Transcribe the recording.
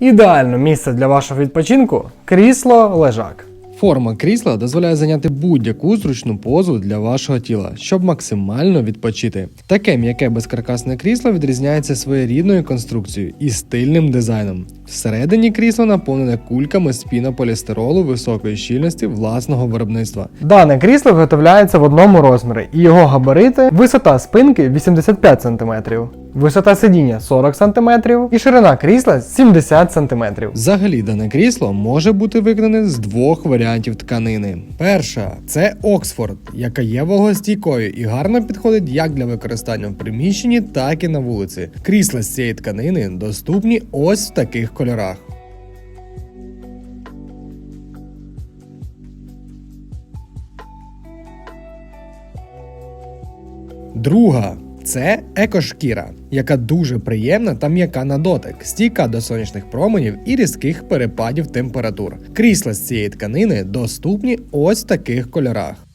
Ідеальне місце для вашого відпочинку крісло лежак. Форма крісла дозволяє зайняти будь-яку зручну позу для вашого тіла, щоб максимально відпочити. Таке м'яке безкаркасне крісло відрізняється своєрідною конструкцією і стильним дизайном. Всередині крісло наповнене кульками з пінополістиролу високої щільності власного виробництва. Дане крісло виготовляється в одному розмірі, і його габарити висота спинки 85 см, висота сидіння 40 см і ширина крісла 70 см. Взагалі, дане крісло може бути виконане з двох варіантів тканини. Перша це Оксфорд, яка є вологостійкою і гарно підходить як для використання в приміщенні, так і на вулиці. Крісла з цієї тканини доступні ось в таких кольорах. Друга це екошкіра, яка дуже приємна та м'яка на дотик, стійка до сонячних променів і різких перепадів температур. Крісла з цієї тканини доступні ось в таких кольорах.